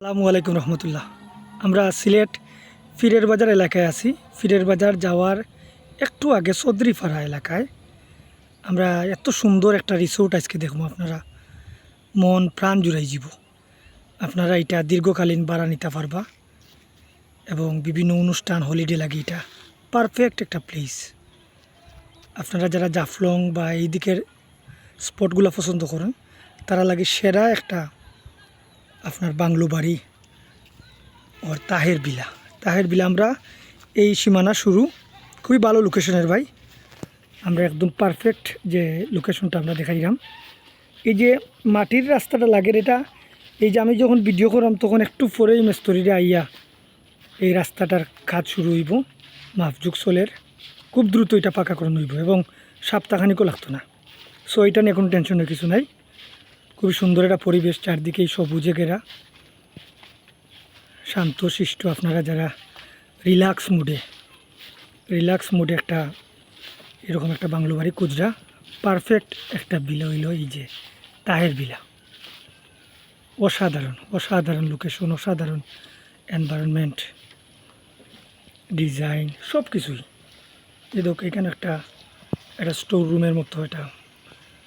আসসালামু আলাইকুম রহমতুল্লাহ। আমরা সিলেট ফিরের বাজার এলাকায় আছি। ফিরের বাজার যাওয়ার একটু আগে চৌধুরীপাড়া এলাকায়। আমরা এত সুন্দর একটা রিসোর্ট আজকে দেখব আপনারা। মন প্রাণ জুড়াই জীব। আপনারা এটা দীর্ঘকালীন ভাড়া নিতে পারবা এবং বিভিন্ন অনুষ্ঠান হলিডে লাগে এটা। পারফেক্ট একটা প্লেস আপনারা যারা জাফলং বা এই দিকের স্পটগুলো পছন্দ করেন, তারা লাগে সেরা একটা আপনার বাংলো বাড়ি ওর তাহের বিলা। তাহের বিলা আমরা এই সীমানা শুরু। খুবই ভালো লোকেশনের ভাই। আমরা একদম পারফেক্ট যে লোকেশনটা আমরা দেখাইলাম। এই যে মাটির রাস্তাটা লাগে এটা, এই যে আমি যখন ভিডিও করলাম, তখন একটু পরেই মেস্তরিরে আইয়া এই রাস্তাটার কাজ শুরু হইব। মাফজুক সোলের খুব দ্রুত এটা পাকা করে হইব এবং সপ্তাহখানিকও লাগতো না। সো এটা নিয়ে কোনো টেনশনের কিছু নাই। খুবই সুন্দর একটা পরিবেশ চারদিকেই সবুজে ঘেরা। শান্ত শিষ্ট আপনারা যারা রিল্যাক্স মুডে রিল্যাক্স মুডে একটা এরকম একটা বাংলো বাড়ি কুজরা পারফেক্ট একটা বিলা হইল এই যে তাহের বিলা অসাধারণ অসাধারণ লোকেশন অসাধারণ এনভায়রনমেন্ট ডিজাইন সব কিছুই এ দেখ, এখানে একটা একটা স্টোর রুমের মতো এটা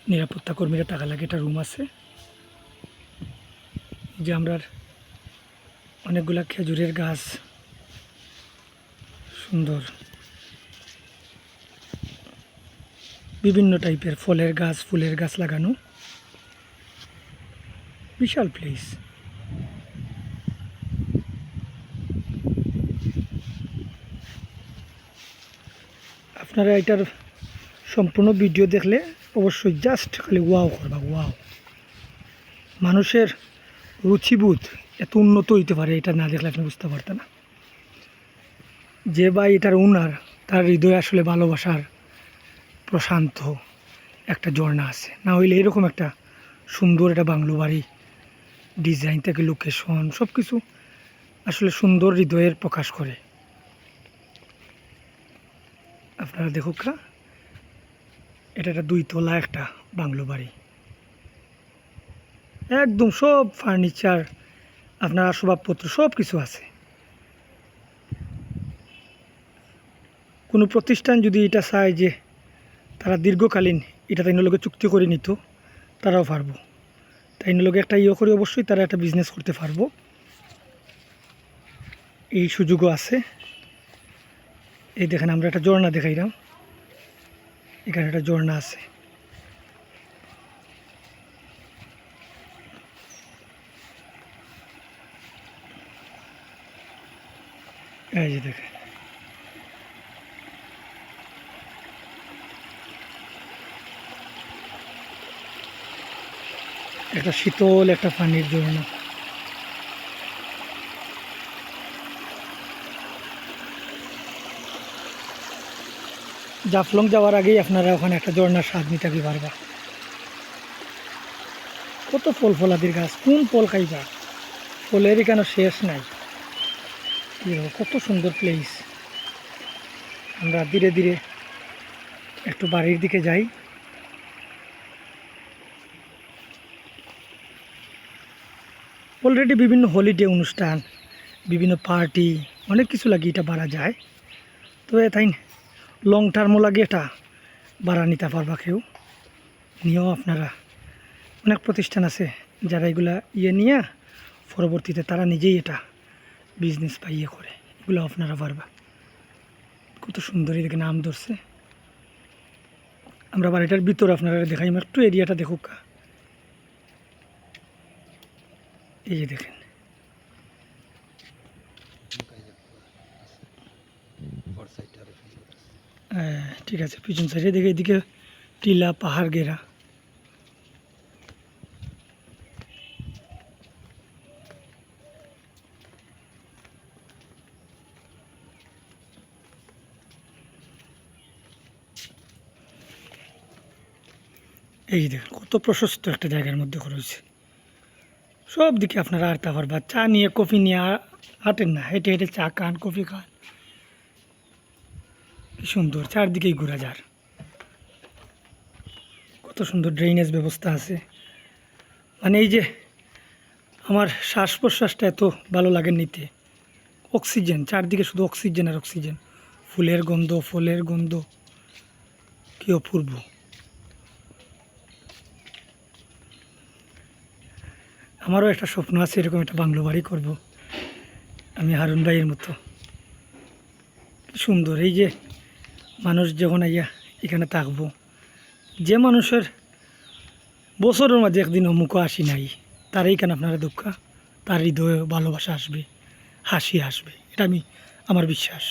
নিরাপত্তা কর্মীরা টাকা লাগে, একটা রুম আছে। যে আমরা অনেকগুলা খেজুরের গাছ। সুন্দর। বিভিন্ন টাইপের ফলের গাছ, ফুলের গাছ লাগানো। বিশাল প্লেস আপনারা এটার সম্পূর্ণ ভিডিও দেখলে অবশ্যই জাস্ট খালি ওয়াও করবা ওয়াও মানুষের রুচিবোধ এত উন্নত হইতে পারে এটা না দেখলে আপনি বুঝতে পারতেন না। যে বা এটার উনার তার হৃদয়ে আসলে ভালোবাসার প্রশান্ত একটা ঝর্ণা আছে। না হইলে এরকম একটা সুন্দর একটা বাংলো বাড়ি ডিজাইন থেকে লোকেশন সব কিছু আসলে সুন্দর হৃদয়ের প্রকাশ করে। আপনারা দেখুক না এটা একটা দুই দুইতলা একটা বাংলো বাড়ি। একদম সব ফার্নিচার আপনার আসবাবপত্র সব কিছু আছে। কোনো প্রতিষ্ঠান যদি এটা চায় যে তারা দীর্ঘকালীন এটা তাই লোকে চুক্তি করে নিত, তারাও পারব। তাই লোকে একটা ইয়ে করে অবশ্যই তারা একটা বিজনেস করতে পারব। এই সুযোগও আছে। এই দেখেন, আমরা একটা ঝর্ণা দেখাইলাম। এখানে একটা ঝর্ণা আছে। এই যে দেখেন। একটা শীতল একটা পানির ঝর্ণা। জাফলং যাওয়ার আগেই আপনারা ওখানে একটা ঝর্ণার স্বাদ নিতে পারবা। কত ফল ফলাদির গাছ, কোন ফল খাইবা? ফলের এখানে শেষ নাই। কত সুন্দর প্লেস আমরা ধীরে ধীরে একটু বাড়ির দিকে যাই। অলরেডি বিভিন্ন হলিডে অনুষ্ঠান, বিভিন্ন পার্টি অনেক কিছু লাগে এটা বাড়া যায়। তবে তাই লং টার্মও লাগে এটা, ভাড়া নিতে পারবা কেউ? নিয়েও আপনারা অনেক প্রতিষ্ঠান আছে যারা এগুলা ইয়ে নিয়ে পরবর্তীতে তারা নিজেই এটা বিজনেস বা ইয়ে করে, এগুলো আপনারা পারবা। কত সুন্দর এদিকে নাম ধরছে। আমরা বাড়িটার ভিতর আপনারা দেখাই, একটু এরিয়াটা দেখুক এই যে দেখেন। ঠিক আছে, পিছন সাইডে দেখে এদিকে টিলা, পাহাড় ঘেরা। এই দেখেন, কত প্রশস্ত একটা জায়গার মধ্যে রয়েছে সব দিকে আপনারা আটতে পারবা চা নিয়ে, কফি নিয়ে হাঁটেন না, হেঁটে হেঁটে চা খান, কফি খান। কি সুন্দর, চারদিকেই ঘোরা যার। কত সুন্দর ড্রেনেজ ব্যবস্থা আছে। মানে এই যে আমার শ্বাস প্রশ্বাসটা এত ভালো লাগে নিতে। অক্সিজেন, চারদিকে শুধু অক্সিজেন আর অক্সিজেন। ফুলের গন্ধ, ফলের গন্ধ, কি অপূর্ব। আমারও একটা স্বপ্ন আছে, এরকম একটা বাংলো বাড়ি করব। আমি হারুন ভাইয়ের মতো। সুন্দর, এই যে মানুষ যখন আইয়া এখানে থাকব, যে মানুষের বছরের মাঝে একদিন অমুক আসি নাই তার এইখানে আপনারা দুঃখ? তার হৃদয়ে ভালোবাসা আসবে, হাসি আসবে, এটা আমি, আমার বিশ্বাস।